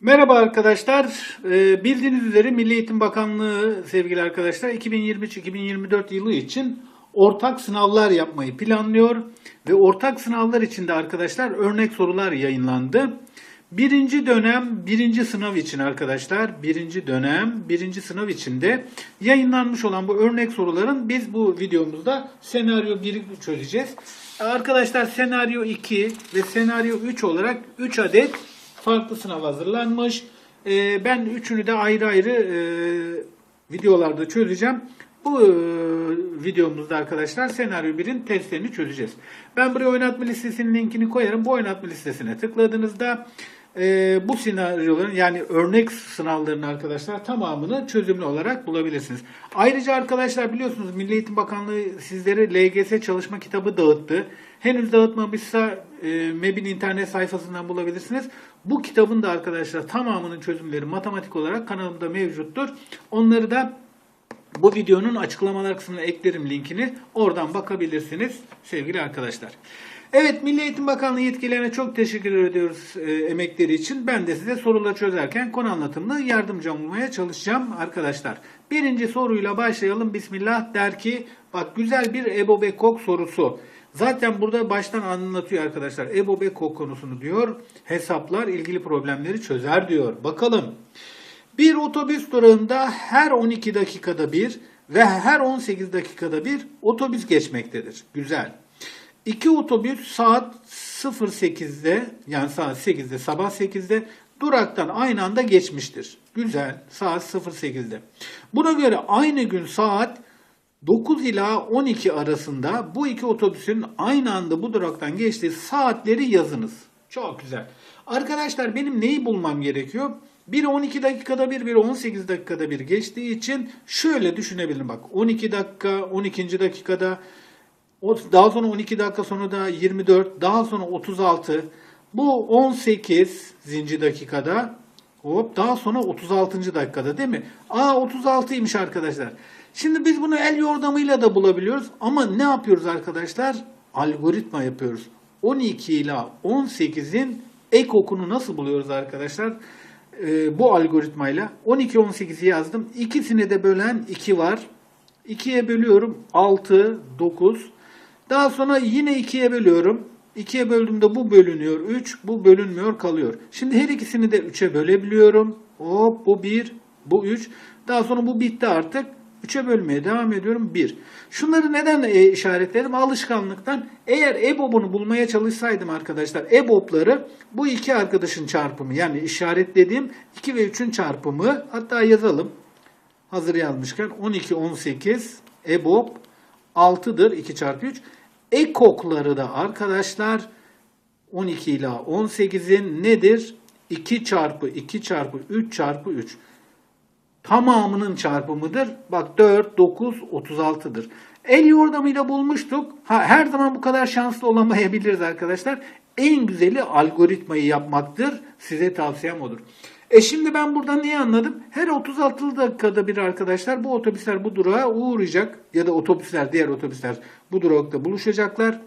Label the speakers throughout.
Speaker 1: Merhaba arkadaşlar. Ee, Bildiğiniz üzere Milli Eğitim Bakanlığı sevgili arkadaşlar 2023-2024 yılı için ortak sınavlar yapmayı planlıyor ve ortak sınavlar için de arkadaşlar örnek sorular yayınlandı. Birinci dönem birinci sınav için arkadaşlar birinci dönem birinci sınav içinde yayınlanmış olan bu örnek soruların biz bu videomuzda senaryo 1'i çözeceğiz. Arkadaşlar senaryo 2 ve senaryo 3 olarak 3 adet farklı sınav hazırlanmış. Ee, ben üçünü de ayrı ayrı e, videolarda çözeceğim. Bu e, videomuzda arkadaşlar senaryo 1'in testlerini çözeceğiz. Ben buraya oynatma listesinin linkini koyarım. Bu oynatma listesine tıkladığınızda e, bu senaryoların yani örnek sınavlarının arkadaşlar tamamını çözümlü olarak bulabilirsiniz. Ayrıca arkadaşlar biliyorsunuz Milli Eğitim Bakanlığı sizlere LGS çalışma kitabı dağıttı. Henüz dağıtmamışsa e, MEB'in internet sayfasından bulabilirsiniz. Bu kitabın da arkadaşlar tamamının çözümleri matematik olarak kanalımda mevcuttur. Onları da bu videonun açıklamalar kısmına eklerim linkini. Oradan bakabilirsiniz sevgili arkadaşlar. Evet Milli Eğitim Bakanlığı yetkililerine çok teşekkür ediyoruz e, emekleri için. Ben de size soruları çözerken konu anlatımını yardımcı olmaya çalışacağım arkadaşlar. Birinci soruyla başlayalım. Bismillah der ki bak güzel bir Ebo Bekok sorusu. Zaten burada baştan anlatıyor arkadaşlar. Ebo Bekok konusunu diyor. Hesaplar ilgili problemleri çözer diyor. Bakalım. Bir otobüs durağında her 12 dakikada bir ve her 18 dakikada bir otobüs geçmektedir. Güzel. İki otobüs saat 08'de yani saat 8'de sabah 8'de duraktan aynı anda geçmiştir. Güzel. Saat 08'de. Buna göre aynı gün saat 9 ila 12 arasında bu iki otobüsün aynı anda bu duraktan geçtiği saatleri yazınız. Çok güzel. Arkadaşlar benim neyi bulmam gerekiyor? Biri 12 dakikada bir, biri 18 dakikada bir geçtiği için şöyle düşünebilirim. Bak 12 dakika, 12. dakikada, daha sonra 12 dakika sonra da 24, daha sonra 36. Bu 18. dakikada, hop daha sonra 36. dakikada değil mi? Aa 36'ymış arkadaşlar. Şimdi biz bunu el yordamıyla da bulabiliyoruz ama ne yapıyoruz arkadaşlar? Algoritma yapıyoruz. 12 ile 18'in ek okunu nasıl buluyoruz arkadaşlar? Ee, bu algoritmayla 12 18'i yazdım. İkisini de bölen 2 var. 2'ye bölüyorum 6 9. Daha sonra yine 2'ye bölüyorum. 2'ye böldüğümde bu bölünüyor 3, bu bölünmüyor kalıyor. Şimdi her ikisini de 3'e bölebiliyorum. Hop bu 1, bu 3. Daha sonra bu bitti artık. 3'e bölmeye devam ediyorum 1. Şunları neden e, işaretledim? Alışkanlıktan. Eğer EBOB'unu bulmaya çalışsaydım arkadaşlar EBOB'ları bu iki arkadaşın çarpımı yani işaretlediğim 2 ve 3'ün çarpımı hatta yazalım. Hazır yazmışken 12 18 EBOB 6'dır 2 çarpı 3. Ekokları da arkadaşlar 12 ile 18'in nedir? 2 çarpı 2 çarpı 3 çarpı 3 tamamının çarpımıdır. Bak 4, 9, 36'dır. El yordamıyla bulmuştuk. Ha, her zaman bu kadar şanslı olamayabiliriz arkadaşlar. En güzeli algoritmayı yapmaktır. Size tavsiyem odur. E şimdi ben buradan neyi anladım? Her 36 dakikada bir arkadaşlar bu otobüsler bu durağa uğrayacak. Ya da otobüsler, diğer otobüsler bu durakta buluşacaklar.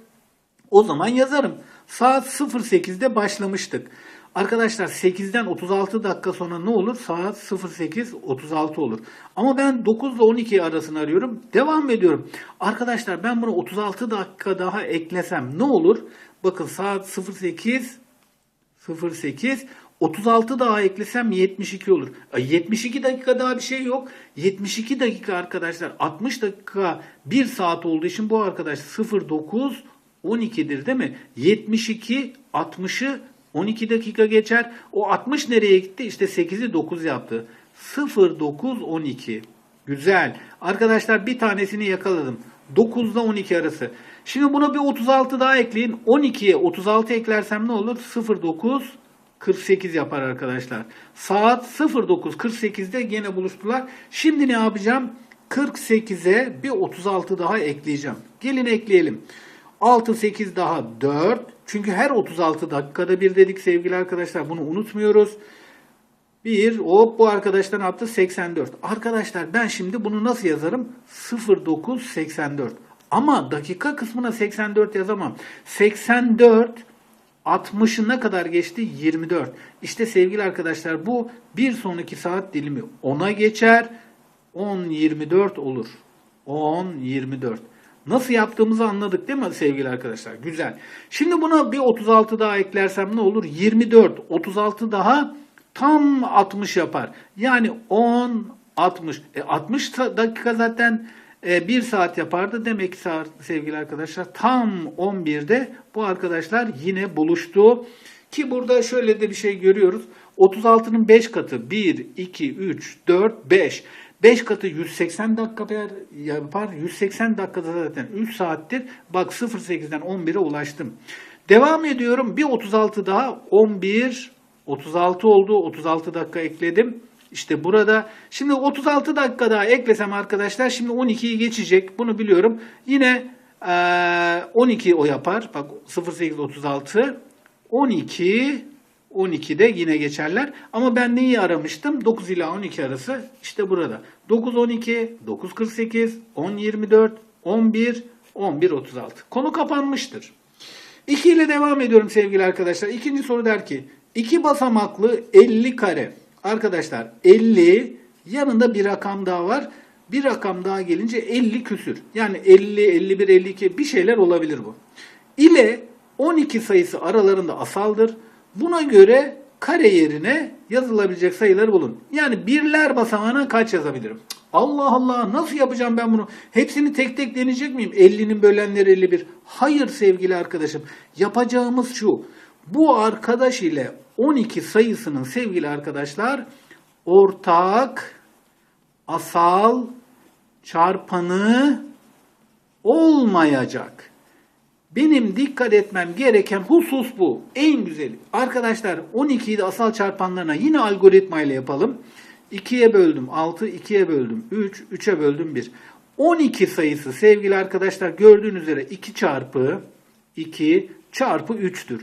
Speaker 1: O zaman yazarım. Saat 08'de başlamıştık. Arkadaşlar 8'den 36 dakika sonra ne olur? Saat 08.36 olur. Ama ben 9 ile 12 arasını arıyorum. Devam ediyorum. Arkadaşlar ben bunu 36 dakika daha eklesem ne olur? Bakın saat 08 08 36 daha eklesem 72 olur. Ay, 72 dakika daha bir şey yok. 72 dakika arkadaşlar 60 dakika 1 saat olduğu için bu arkadaş 09 12'dir değil mi? 72 60'ı 12 dakika geçer. O 60 nereye gitti? İşte 8'i 9 yaptı. 09 12. Güzel. Arkadaşlar bir tanesini yakaladım. 9 ile 12 arası. Şimdi buna bir 36 daha ekleyin. 12'ye 36 eklersem ne olur? 09 48 yapar arkadaşlar. Saat 09.48'de gene buluştular. Şimdi ne yapacağım? 48'e bir 36 daha ekleyeceğim. Gelin ekleyelim. 6 8 daha 4. Çünkü her 36 dakikada bir dedik sevgili arkadaşlar. Bunu unutmuyoruz. 1 hop bu arkadaştan yaptı 84. Arkadaşlar ben şimdi bunu nasıl yazarım? 0984. Ama dakika kısmına 84 yazamam. 84 60'ı ne kadar geçti? 24. İşte sevgili arkadaşlar bu bir sonraki saat dilimi 10'a geçer. 10-24 olur. 10-24. Nasıl yaptığımızı anladık değil mi sevgili arkadaşlar? Güzel. Şimdi buna bir 36 daha eklersem ne olur? 24. 36 daha tam 60 yapar. Yani 10, 60. E 60 dakika zaten 1 saat yapardı. Demek ki sevgili arkadaşlar tam 11'de bu arkadaşlar yine buluştu. Ki burada şöyle de bir şey görüyoruz. 36'nın 5 katı 1, 2, 3, 4, 5. 5 katı 180 dakika yapar. 180 dakikada zaten 3 saattir. Bak 08'den 11'e ulaştım. Devam ediyorum. Bir 36 daha 11 36 oldu. 36 dakika ekledim. İşte burada. Şimdi 36 dakika daha eklesem arkadaşlar şimdi 12'yi geçecek. Bunu biliyorum. Yine eee, 12 o yapar. Bak 08 36 12 12'de yine geçerler. Ama ben neyi aramıştım? 9 ila 12 arası işte burada. 9 12, 9 48, 10 24, 11, 11 36. Konu kapanmıştır. 2 ile devam ediyorum sevgili arkadaşlar. İkinci soru der ki 2 basamaklı 50 kare. Arkadaşlar 50 yanında bir rakam daha var. Bir rakam daha gelince 50 küsür. Yani 50, 51, 52 bir şeyler olabilir bu. İle 12 sayısı aralarında asaldır. Buna göre kare yerine yazılabilecek sayıları bulun. Yani birler basamağına kaç yazabilirim? Allah Allah nasıl yapacağım ben bunu? Hepsini tek tek deneyecek miyim? 50'nin bölenleri 51. Hayır sevgili arkadaşım. Yapacağımız şu. Bu arkadaş ile 12 sayısının sevgili arkadaşlar ortak asal çarpanı olmayacak. Benim dikkat etmem gereken husus bu. En güzeli. Arkadaşlar 12'yi de asal çarpanlarına yine algoritmayla yapalım. 2'ye böldüm 6, 2'ye böldüm 3, 3'e böldüm 1. 12 sayısı sevgili arkadaşlar gördüğünüz üzere 2 çarpı 2 çarpı 3'tür.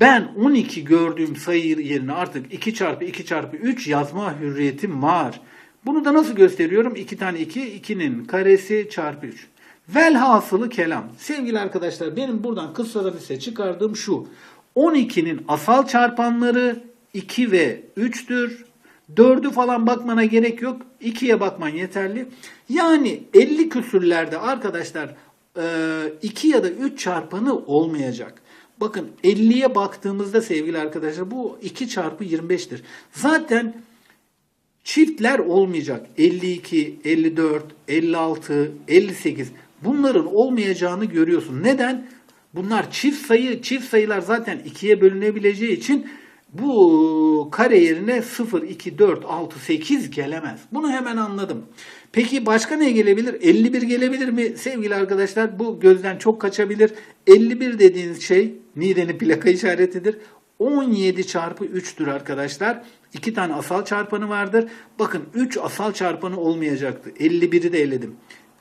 Speaker 1: Ben 12 gördüğüm sayı yerine artık 2 çarpı 2 çarpı 3 yazma hürriyetim var. Bunu da nasıl gösteriyorum? 2 tane 2, 2'nin karesi çarpı 3. Velhasılı kelam. Sevgili arkadaşlar benim buradan kıssadan ise çıkardığım şu. 12'nin asal çarpanları 2 ve 3'tür. 4'ü falan bakmana gerek yok. 2'ye bakman yeterli. Yani 50 küsürlerde arkadaşlar 2 ya da 3 çarpanı olmayacak. Bakın 50'ye baktığımızda sevgili arkadaşlar bu 2 çarpı 25'tir. Zaten çiftler olmayacak. 52, 54, 56, 58 bunların olmayacağını görüyorsun. Neden? Bunlar çift sayı, çift sayılar zaten ikiye bölünebileceği için bu kare yerine 0, 2, 4, 6, 8 gelemez. Bunu hemen anladım. Peki başka ne gelebilir? 51 gelebilir mi? Sevgili arkadaşlar bu gözden çok kaçabilir. 51 dediğiniz şey Nide'nin plaka işaretidir. 17 çarpı 3'tür arkadaşlar. 2 tane asal çarpanı vardır. Bakın 3 asal çarpanı olmayacaktı. 51'i de eledim.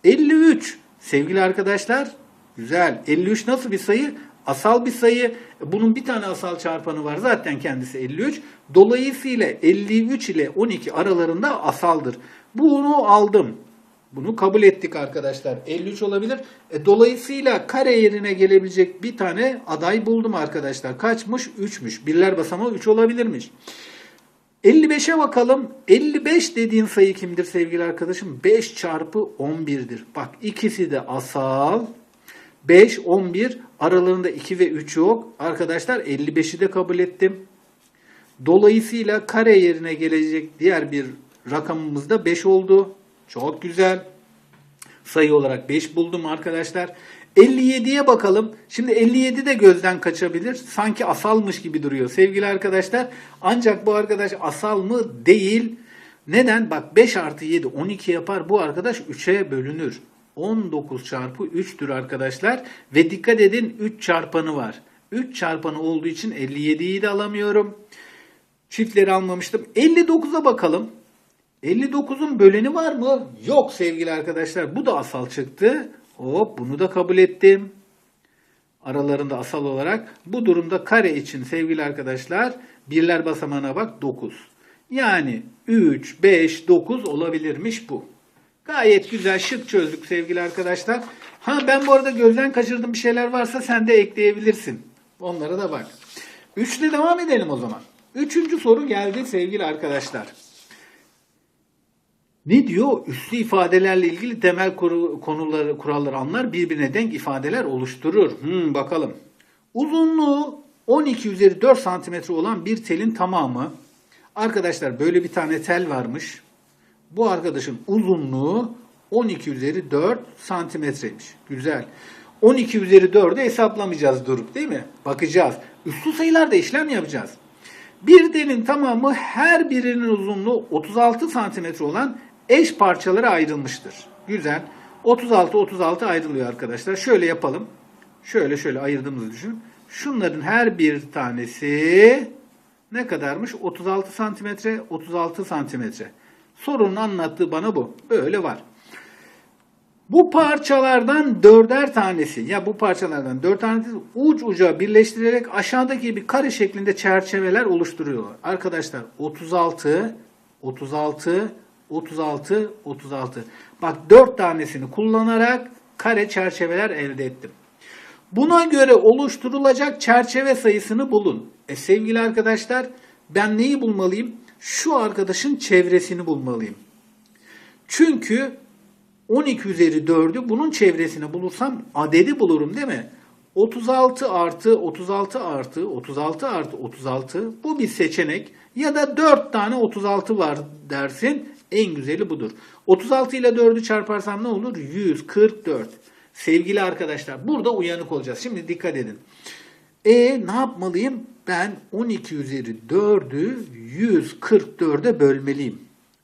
Speaker 1: 53 sevgili arkadaşlar güzel. 53 nasıl bir sayı? Asal bir sayı. Bunun bir tane asal çarpanı var. Zaten kendisi 53. Dolayısıyla 53 ile 12 aralarında asaldır. Bunu aldım. Bunu kabul ettik arkadaşlar. 53 olabilir. E, dolayısıyla kare yerine gelebilecek bir tane aday buldum arkadaşlar. Kaçmış? 3'müş. Birler basamağı 3 olabilirmiş. 55'e bakalım. 55 dediğin sayı kimdir sevgili arkadaşım? 5 çarpı 11'dir. Bak ikisi de asal. 5, 11 aralarında 2 ve 3 yok. Arkadaşlar 55'i de kabul ettim. Dolayısıyla kare yerine gelecek diğer bir rakamımız da 5 oldu. Çok güzel. Sayı olarak 5 buldum arkadaşlar. 57'ye bakalım. Şimdi 57 de gözden kaçabilir. Sanki asalmış gibi duruyor sevgili arkadaşlar. Ancak bu arkadaş asal mı? Değil. Neden? Bak 5 artı 7 12 yapar. Bu arkadaş 3'e bölünür. 19 çarpı 3'tür arkadaşlar. Ve dikkat edin 3 çarpanı var. 3 çarpanı olduğu için 57'yi de alamıyorum. Çiftleri almamıştım. 59'a bakalım. 59'un böleni var mı? Yok sevgili arkadaşlar. Bu da asal çıktı. Hop bunu da kabul ettim. Aralarında asal olarak. Bu durumda kare için sevgili arkadaşlar birler basamağına bak 9. Yani 3, 5, 9 olabilirmiş bu. Gayet güzel şık çözdük sevgili arkadaşlar. Ha ben bu arada gözden kaçırdığım bir şeyler varsa sen de ekleyebilirsin. Onlara da bak. Üçle devam edelim o zaman. Üçüncü soru geldi sevgili arkadaşlar. Ne diyor? Üslü ifadelerle ilgili temel konuları, kuralları anlar, birbirine denk ifadeler oluşturur. Hmm, bakalım. Uzunluğu 12 üzeri 4 santimetre olan bir telin tamamı. Arkadaşlar böyle bir tane tel varmış. Bu arkadaşın uzunluğu 12 üzeri 4 santimetreymiş. Güzel. 12 üzeri 4'ü hesaplamayacağız durup değil mi? Bakacağız. Üslü sayılarda işlem yapacağız. Bir delin tamamı her birinin uzunluğu 36 santimetre olan eş parçalara ayrılmıştır. Güzel. 36 36 ayrılıyor arkadaşlar. Şöyle yapalım. Şöyle şöyle ayırdığımızı düşün. Şunların her bir tanesi ne kadarmış? 36 santimetre, 36 santimetre. Sorunun anlattığı bana bu. Böyle var. Bu parçalardan dörder tanesi ya bu parçalardan dört tanesi uç uca birleştirerek aşağıdaki bir kare şeklinde çerçeveler oluşturuyorlar. Arkadaşlar 36, 36, 36, 36. Bak dört tanesini kullanarak kare çerçeveler elde ettim. Buna göre oluşturulacak çerçeve sayısını bulun. E sevgili arkadaşlar ben neyi bulmalıyım? Şu arkadaşın çevresini bulmalıyım. Çünkü 12 üzeri 4'ü bunun çevresini bulursam adedi bulurum değil mi? 36 artı 36 artı 36 artı 36 bu bir seçenek. Ya da 4 tane 36 var dersin. En güzeli budur. 36 ile 4'ü çarparsam ne olur? 144. Sevgili arkadaşlar burada uyanık olacağız. Şimdi dikkat edin. E ne yapmalıyım? Ben 12 üzeri 4'ü 144'e bölmeliyim.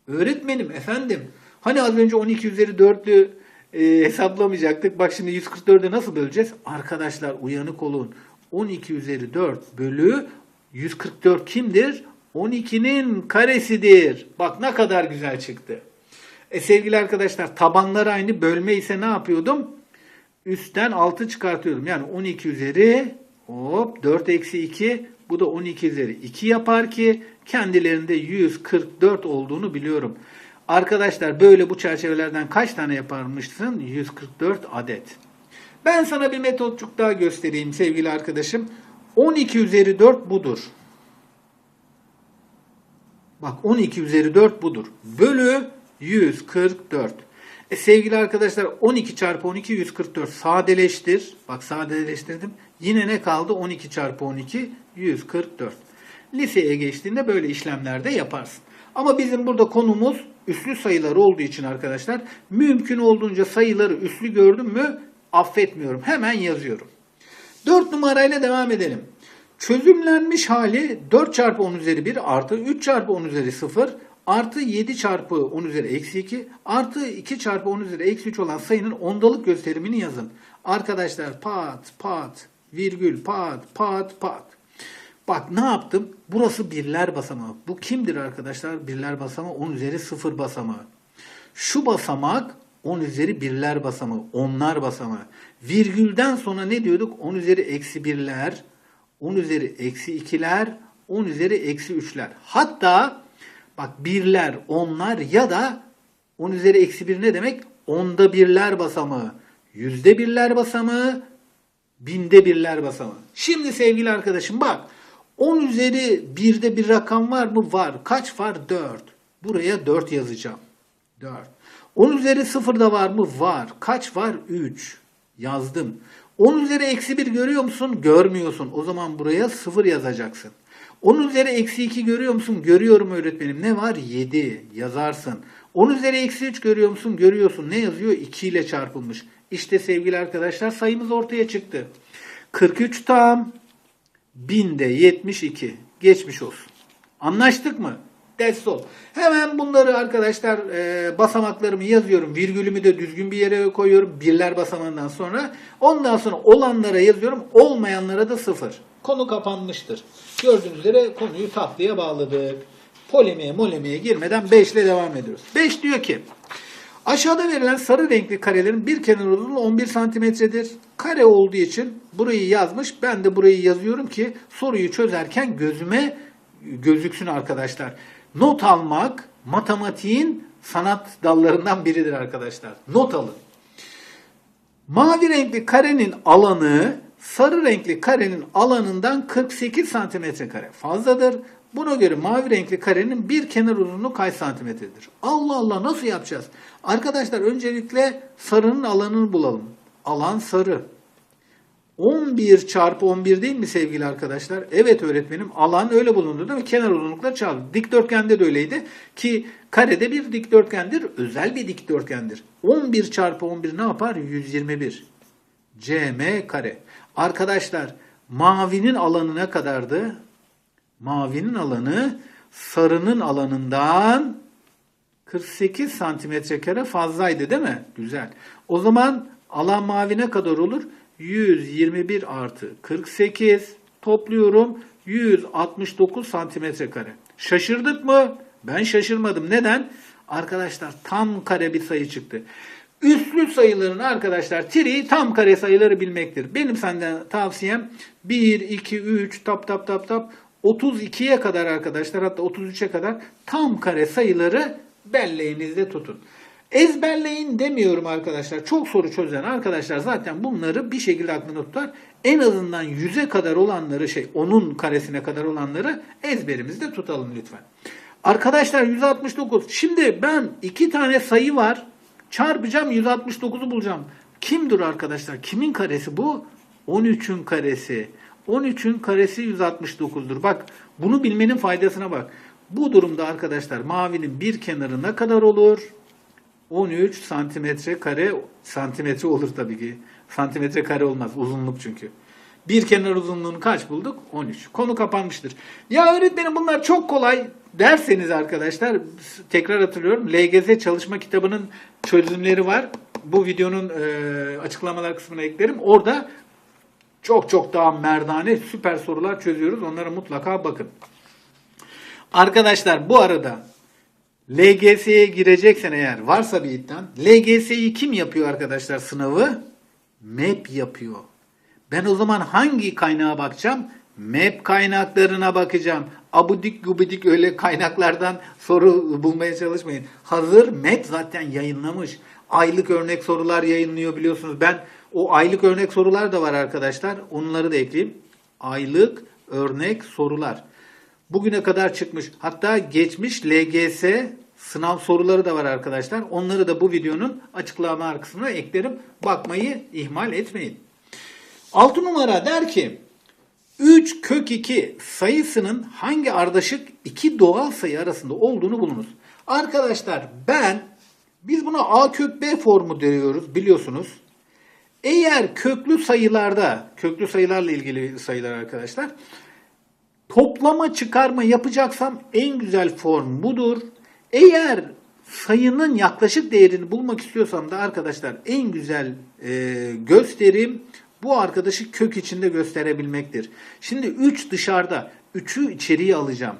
Speaker 1: Öğretmenim efendim. Hani az önce 12 üzeri 4'lü e, hesaplamayacaktık. Bak şimdi 144'e nasıl böleceğiz? Arkadaşlar uyanık olun. 12 üzeri 4 bölü 144 kimdir? 12'nin karesidir. Bak ne kadar güzel çıktı. E sevgili arkadaşlar tabanlar aynı bölme ise ne yapıyordum? Üstten 6 çıkartıyordum. Yani 12 üzeri hop 4 eksi 2 bu da 12 üzeri 2 yapar ki kendilerinde 144 olduğunu biliyorum. Arkadaşlar böyle bu çerçevelerden kaç tane yaparmışsın? 144 adet. Ben sana bir metotçuk daha göstereyim sevgili arkadaşım. 12 üzeri 4 budur. Bak 12 üzeri 4 budur. Bölü 144. E sevgili arkadaşlar 12 çarpı 12 144 sadeleştir. Bak sadeleştirdim. Yine ne kaldı? 12 çarpı 12 144. Liseye geçtiğinde böyle işlemlerde yaparsın. Ama bizim burada konumuz üslü sayılar olduğu için arkadaşlar mümkün olduğunca sayıları üslü gördüm mü affetmiyorum. Hemen yazıyorum. 4 numarayla devam edelim. Çözümlenmiş hali 4 çarpı 10 üzeri 1 artı 3 çarpı 10 üzeri 0 artı 7 çarpı 10 üzeri eksi 2 artı 2 çarpı 10 üzeri eksi 3 olan sayının ondalık gösterimini yazın. Arkadaşlar pat pat virgül pat pat pat. Bak ne yaptım? Burası birler basamağı. Bu kimdir arkadaşlar? Birler basamağı 10 üzeri 0 basamağı. Şu basamak 10 üzeri birler basamağı, onlar basamağı. Virgülden sonra ne diyorduk? 10 üzeri eksi birler, 10 üzeri eksi ikiler, 10 üzeri eksi üçler. Hatta bak birler, onlar ya da 10 üzeri eksi bir ne demek? Onda birler basamağı, yüzde birler basamağı, binde birler basamağı. Şimdi sevgili arkadaşım bak 10 üzeri birde bir rakam var mı? Var. Kaç var? 4. Buraya 4 yazacağım. 4. 10 üzeri 0 da var mı? Var. Kaç var? 3. Yazdım. 10 üzeri eksi 1 görüyor musun? Görmüyorsun. O zaman buraya 0 yazacaksın. 10 üzeri eksi 2 görüyor musun? Görüyorum öğretmenim. Ne var? 7 yazarsın. 10 üzeri eksi 3 görüyor musun? Görüyorsun. Ne yazıyor? 2 ile çarpılmış. İşte sevgili arkadaşlar sayımız ortaya çıktı. 43 tam binde 72. Geçmiş olsun. Anlaştık mı? All. Hemen bunları arkadaşlar e, basamaklarımı yazıyorum. Virgülümü de düzgün bir yere koyuyorum. Birler basamağından sonra. Ondan sonra olanlara yazıyorum. Olmayanlara da sıfır. Konu kapanmıştır. Gördüğünüz üzere konuyu tatlıya bağladık. Polemiğe molemiğe girmeden 5 ile devam ediyoruz. 5 diyor ki Aşağıda verilen sarı renkli karelerin bir kenar uzunluğu 11 santimetredir. Kare olduğu için burayı yazmış. Ben de burayı yazıyorum ki soruyu çözerken gözüme gözüksün arkadaşlar. Not almak matematiğin sanat dallarından biridir arkadaşlar. Not alın. Mavi renkli karenin alanı sarı renkli karenin alanından 48 santimetre kare fazladır. Buna göre mavi renkli karenin bir kenar uzunluğu kaç santimetredir? Allah Allah nasıl yapacağız? Arkadaşlar öncelikle sarının alanını bulalım. Alan sarı. 11 çarpı 11 değil mi sevgili arkadaşlar? Evet öğretmenim alan öyle bulundu değil mi? Kenar uzunlukları çarpı. Dikdörtgende de öyleydi ki karede bir dikdörtgendir. Özel bir dikdörtgendir. 11 çarpı 11 ne yapar? 121. cm kare. Arkadaşlar mavinin alanı ne kadardı? Mavinin alanı sarının alanından 48 santimetre kare fazlaydı değil mi? Güzel. O zaman alan mavi ne kadar olur? 121 artı 48 topluyorum 169 santimetre kare. Şaşırdık mı? Ben şaşırmadım. Neden? Arkadaşlar tam kare bir sayı çıktı. Üslü sayıların arkadaşlar triği tam kare sayıları bilmektir. Benim senden tavsiyem 1, 2, 3 tap tap tap tap 32'ye kadar arkadaşlar hatta 33'e kadar tam kare sayıları belleğinizde tutun. Ezberleyin demiyorum arkadaşlar. Çok soru çözen arkadaşlar zaten bunları bir şekilde aklında tutar. En azından 100'e kadar olanları şey onun karesine kadar olanları ezberimizde tutalım lütfen. Arkadaşlar 169. Şimdi ben iki tane sayı var. Çarpacağım 169'u bulacağım. Kimdir arkadaşlar? Kimin karesi bu? 13'ün karesi. 13'ün karesi 169'dur. Bak bunu bilmenin faydasına bak. Bu durumda arkadaşlar mavinin bir kenarı ne kadar olur? 13 santimetre kare santimetre olur tabii ki. Santimetre kare olmaz uzunluk çünkü. Bir kenar uzunluğunu kaç bulduk? 13. Konu kapanmıştır. Ya öğretmenim bunlar çok kolay derseniz arkadaşlar tekrar hatırlıyorum. LGS çalışma kitabının çözümleri var. Bu videonun e, açıklamalar kısmına eklerim. Orada çok çok daha merdane süper sorular çözüyoruz. Onlara mutlaka bakın. Arkadaşlar bu arada LGS'ye gireceksen eğer varsa bir iddian LGS'yi kim yapıyor arkadaşlar sınavı? MEP yapıyor. Ben o zaman hangi kaynağa bakacağım? MEP kaynaklarına bakacağım. Abudik gubidik öyle kaynaklardan soru bulmaya çalışmayın. Hazır MEP zaten yayınlamış. Aylık örnek sorular yayınlıyor biliyorsunuz. Ben o aylık örnek sorular da var arkadaşlar. Onları da ekleyeyim. Aylık örnek sorular. Bugüne kadar çıkmış. Hatta geçmiş LGS sınav soruları da var arkadaşlar. Onları da bu videonun açıklama kısmına eklerim. Bakmayı ihmal etmeyin. 6 numara der ki 3 kök 2 sayısının hangi ardışık iki doğal sayı arasında olduğunu bulunuz. Arkadaşlar ben biz buna a kök b formu diyoruz biliyorsunuz. Eğer köklü sayılarda, köklü sayılarla ilgili sayılar arkadaşlar, toplama çıkarma yapacaksam en güzel form budur. Eğer sayının yaklaşık değerini bulmak istiyorsam da arkadaşlar en güzel e, gösterim bu arkadaşı kök içinde gösterebilmektir. Şimdi 3 dışarıda, 3'ü içeriye alacağım.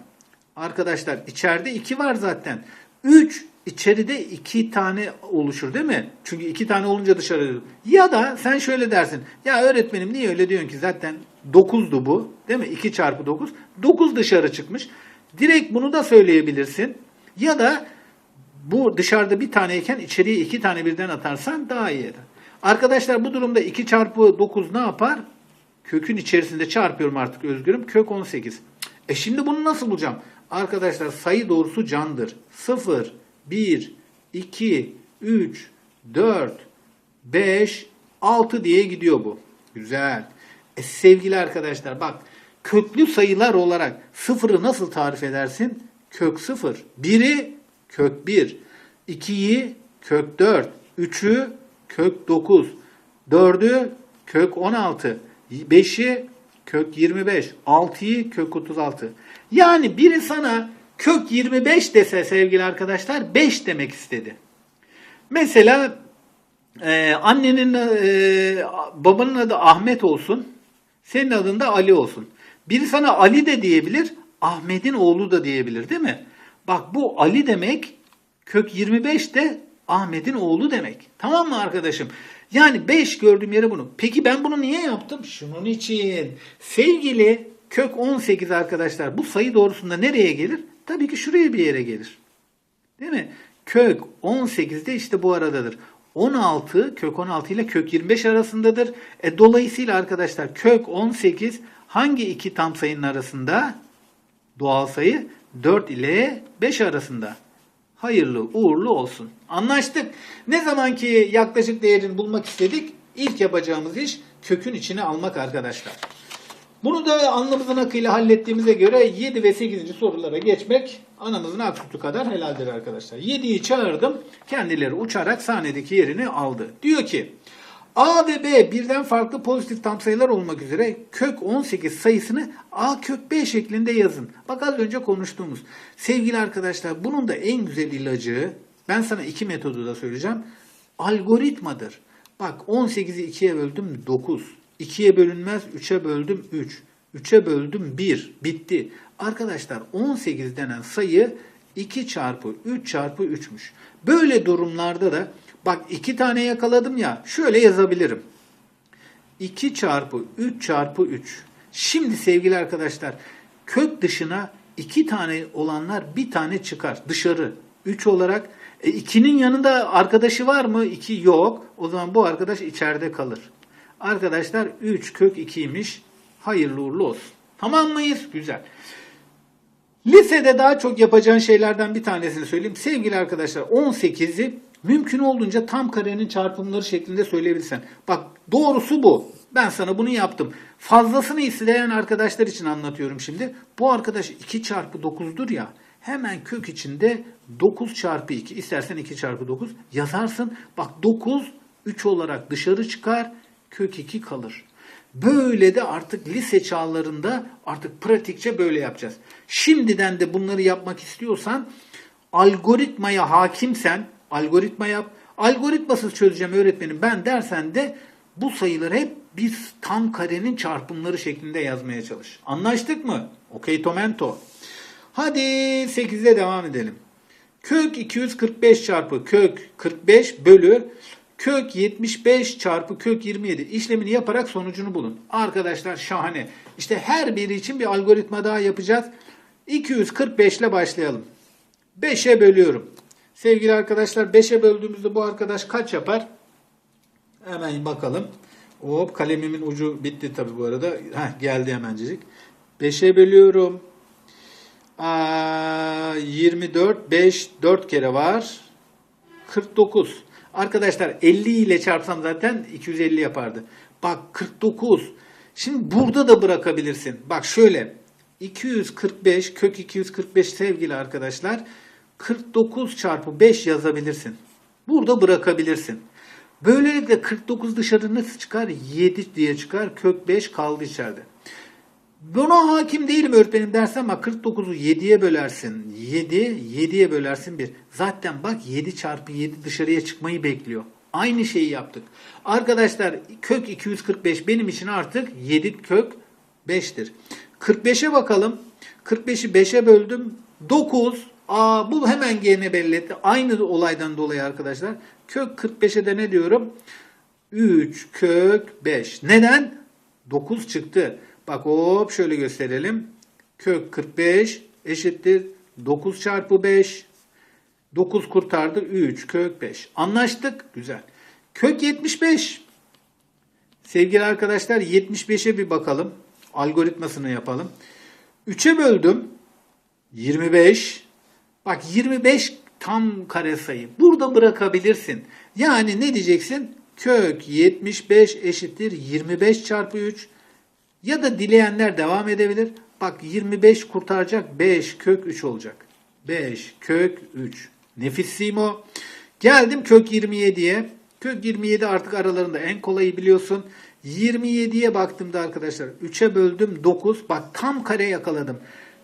Speaker 1: Arkadaşlar içeride 2 var zaten. 3 içeride 2 tane oluşur değil mi? Çünkü 2 tane olunca dışarı. Ya da sen şöyle dersin. Ya öğretmenim niye öyle diyorsun ki zaten 9'du bu. Değil mi? 2 çarpı 9. 9 dışarı çıkmış. Direkt bunu da söyleyebilirsin. Ya da bu dışarıda bir taneyken içeriye iki tane birden atarsan daha iyi. Arkadaşlar bu durumda 2 çarpı 9 ne yapar? Kökün içerisinde çarpıyorum artık özgürüm. Kök 18. E şimdi bunu nasıl bulacağım? Arkadaşlar sayı doğrusu candır. 0, 1, 2, 3, 4, 5, 6 diye gidiyor bu. Güzel. E sevgili arkadaşlar bak köklü sayılar olarak sıfırı nasıl tarif edersin? Kök 0. 1'i kök 1. 2'yi kök 4. 3'ü kök 9. 4'ü kök 16. 5'i kök 25. 6'yı kök 36. Yani biri sana kök 25 dese sevgili arkadaşlar 5 demek istedi. Mesela e, annenin e, babanın adı Ahmet olsun. Senin adın da Ali olsun. Biri sana Ali de diyebilir, Ahmet'in oğlu da diyebilir değil mi? Bak bu Ali demek kök 25 de Ahmet'in oğlu demek. Tamam mı arkadaşım? Yani 5 gördüğüm yere bunu. Peki ben bunu niye yaptım? Şunun için. Sevgili kök 18 arkadaşlar bu sayı doğrusunda nereye gelir? Tabii ki şuraya bir yere gelir. Değil mi? Kök 18 de işte bu aradadır. 16 kök 16 ile kök 25 arasındadır. E, dolayısıyla arkadaşlar kök 18 hangi iki tam sayının arasında? Doğal sayı 4 ile 5 arasında. Hayırlı uğurlu olsun. Anlaştık. Ne zaman ki yaklaşık değerini bulmak istedik ilk yapacağımız iş kökün içine almak arkadaşlar. Bunu da alnımızın akıyla hallettiğimize göre 7 ve 8. sorulara geçmek anamızın ak kadar helaldir arkadaşlar. 7'yi çağırdım. Kendileri uçarak sahnedeki yerini aldı. Diyor ki A ve B birden farklı pozitif tam sayılar olmak üzere kök 18 sayısını A kök B şeklinde yazın. Bak az önce konuştuğumuz. Sevgili arkadaşlar bunun da en güzel ilacı ben sana iki metodu da söyleyeceğim. Algoritmadır. Bak 18'i 2'ye böldüm 9. 2'ye bölünmez 3'e böldüm 3. 3'e böldüm 1. Bitti. Arkadaşlar 18 denen sayı 2 çarpı 3 çarpı 3'müş. Böyle durumlarda da bak 2 tane yakaladım ya şöyle yazabilirim. 2 çarpı 3 çarpı 3. Şimdi sevgili arkadaşlar kök dışına 2 tane olanlar bir tane çıkar dışarı 3 olarak. E, 2'nin yanında arkadaşı var mı? 2 yok. O zaman bu arkadaş içeride kalır. Arkadaşlar 3 kök 2'ymiş. Hayırlı uğurlu olsun. Tamam mıyız? Güzel. Lisede daha çok yapacağın şeylerden bir tanesini söyleyeyim. Sevgili arkadaşlar 18'i mümkün olduğunca tam karenin çarpımları şeklinde söyleyebilirsen. Bak doğrusu bu. Ben sana bunu yaptım. Fazlasını isteyen arkadaşlar için anlatıyorum şimdi. Bu arkadaş 2 çarpı 9'dur ya. Hemen kök içinde 9 çarpı 2 istersen 2 çarpı 9 yazarsın. Bak 9 3 olarak dışarı çıkar kök 2 kalır. Böyle de artık lise çağlarında artık pratikçe böyle yapacağız. Şimdiden de bunları yapmak istiyorsan algoritmaya hakimsen algoritma yap. Algoritmasız çözeceğim öğretmenim ben dersen de bu sayıları hep bir tam karenin çarpımları şeklinde yazmaya çalış. Anlaştık mı? Okey tomento. Hadi 8'e devam edelim. Kök 245 çarpı kök 45 bölü kök 75 çarpı kök 27 işlemini yaparak sonucunu bulun. Arkadaşlar şahane. İşte her biri için bir algoritma daha yapacağız. 245 ile başlayalım. 5'e bölüyorum. Sevgili arkadaşlar 5'e böldüğümüzde bu arkadaş kaç yapar? Hemen bakalım. Hop kalemimin ucu bitti tabi bu arada. Heh, geldi hemencik. 5'e bölüyorum. Aa, 24, 5, 4 kere var. 49. Arkadaşlar 50 ile çarpsam zaten 250 yapardı. Bak 49. Şimdi burada da bırakabilirsin. Bak şöyle. 245 kök 245 sevgili arkadaşlar. 49 çarpı 5 yazabilirsin. Burada bırakabilirsin. Böylelikle 49 dışarı nasıl çıkar? 7 diye çıkar. Kök 5 kaldı içeride. Buna hakim değilim öğretmenim dersen ama 49'u 7'ye bölersin. 7, 7'ye bölersin 1. Zaten bak 7 çarpı 7 dışarıya çıkmayı bekliyor. Aynı şeyi yaptık. Arkadaşlar kök 245 benim için artık 7 kök 5'tir. 45'e bakalım. 45'i 5'e böldüm. 9. Aa, bu hemen gene belli etti. Aynı olaydan dolayı arkadaşlar. Kök 45'e de ne diyorum? 3 kök 5. Neden? 9 çıktı. Bak hop şöyle gösterelim. Kök 45 eşittir 9 çarpı 5. 9 kurtardı 3 kök 5. Anlaştık. Güzel. Kök 75. Sevgili arkadaşlar 75'e bir bakalım. Algoritmasını yapalım. 3'e böldüm. 25. Bak 25 tam kare sayı. Burada bırakabilirsin. Yani ne diyeceksin? Kök 75 eşittir 25 çarpı 3. Ya da dileyenler devam edebilir. Bak 25 kurtaracak 5 kök 3 olacak. 5 kök 3. Nefissiyim o. Geldim kök 27'ye. Kök 27 artık aralarında en kolayı biliyorsun. 27'ye baktığımda arkadaşlar 3'e böldüm 9. Bak tam kare yakaladım.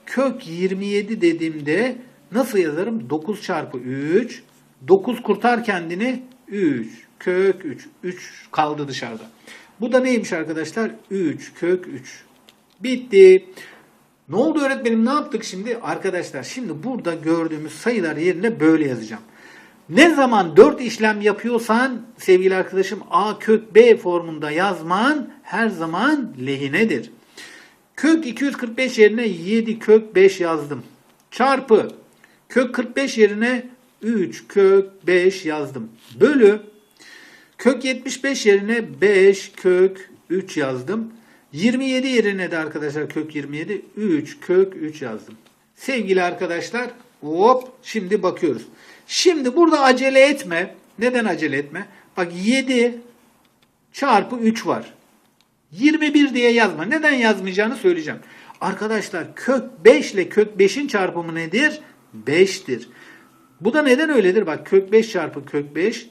Speaker 1: Kök 27 dediğimde nasıl yazarım? 9 çarpı 3. 9 kurtar kendini 3. Kök 3. 3 kaldı dışarıda. Bu da neymiş arkadaşlar? 3 kök 3. Bitti. Ne oldu öğretmenim ne yaptık şimdi? Arkadaşlar şimdi burada gördüğümüz sayılar yerine böyle yazacağım. Ne zaman 4 işlem yapıyorsan sevgili arkadaşım A kök B formunda yazman her zaman lehinedir. Kök 245 yerine 7 kök 5 yazdım. Çarpı kök 45 yerine 3 kök 5 yazdım. Bölü Kök 75 yerine 5 kök 3 yazdım. 27 yerine de arkadaşlar kök 27 3 kök 3 yazdım. Sevgili arkadaşlar hop şimdi bakıyoruz. Şimdi burada acele etme. Neden acele etme? Bak 7 çarpı 3 var. 21 diye yazma. Neden yazmayacağını söyleyeceğim. Arkadaşlar kök 5 ile kök 5'in çarpımı nedir? 5'tir. Bu da neden öyledir? Bak kök 5 çarpı kök 5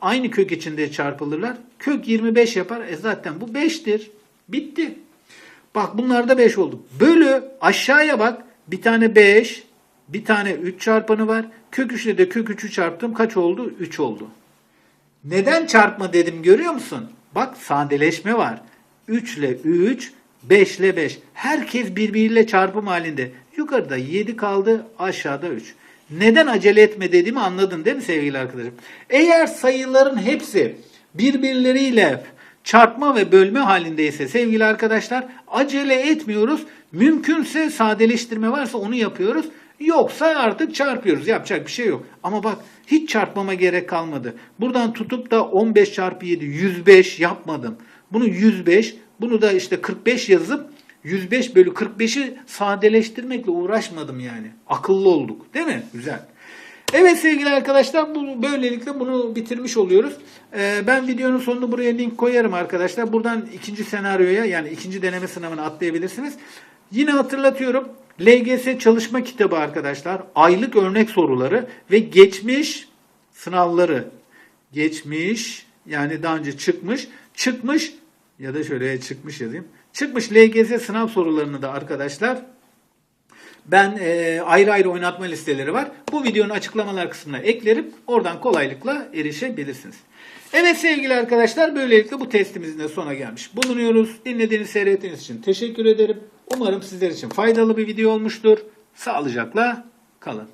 Speaker 1: aynı kök içinde çarpılırlar. Kök 25 yapar. E zaten bu 5'tir. Bitti. Bak bunlarda 5 oldu. Bölü aşağıya bak. Bir tane 5, bir tane 3 çarpanı var. Kök 3 ile de kök 3'ü çarptım. Kaç oldu? 3 oldu. Neden çarpma dedim görüyor musun? Bak sadeleşme var. 3 ile 3, 5 ile 5. Herkes birbiriyle çarpım halinde. Yukarıda 7 kaldı, aşağıda 3. Neden acele etme dediğimi anladın değil mi sevgili arkadaşım? Eğer sayıların hepsi birbirleriyle çarpma ve bölme halindeyse sevgili arkadaşlar acele etmiyoruz. Mümkünse sadeleştirme varsa onu yapıyoruz. Yoksa artık çarpıyoruz. Yapacak bir şey yok. Ama bak hiç çarpmama gerek kalmadı. Buradan tutup da 15 çarpı 7 105 yapmadım. Bunu 105 bunu da işte 45 yazıp 105 bölü 45'i sadeleştirmekle uğraşmadım yani. Akıllı olduk değil mi? Güzel. Evet sevgili arkadaşlar bu, böylelikle bunu bitirmiş oluyoruz. Ee, ben videonun sonunda buraya link koyarım arkadaşlar. Buradan ikinci senaryoya yani ikinci deneme sınavına atlayabilirsiniz. Yine hatırlatıyorum. LGS çalışma kitabı arkadaşlar. Aylık örnek soruları ve geçmiş sınavları. Geçmiş yani daha önce çıkmış. Çıkmış ya da şöyle çıkmış yazayım. Çıkmış LGS sınav sorularını da arkadaşlar ben e, ayrı ayrı oynatma listeleri var. Bu videonun açıklamalar kısmına eklerim. Oradan kolaylıkla erişebilirsiniz. Evet sevgili arkadaşlar böylelikle bu testimizin de sona gelmiş bulunuyoruz. Dinlediğiniz, seyrettiğiniz için teşekkür ederim. Umarım sizler için faydalı bir video olmuştur. Sağlıcakla kalın.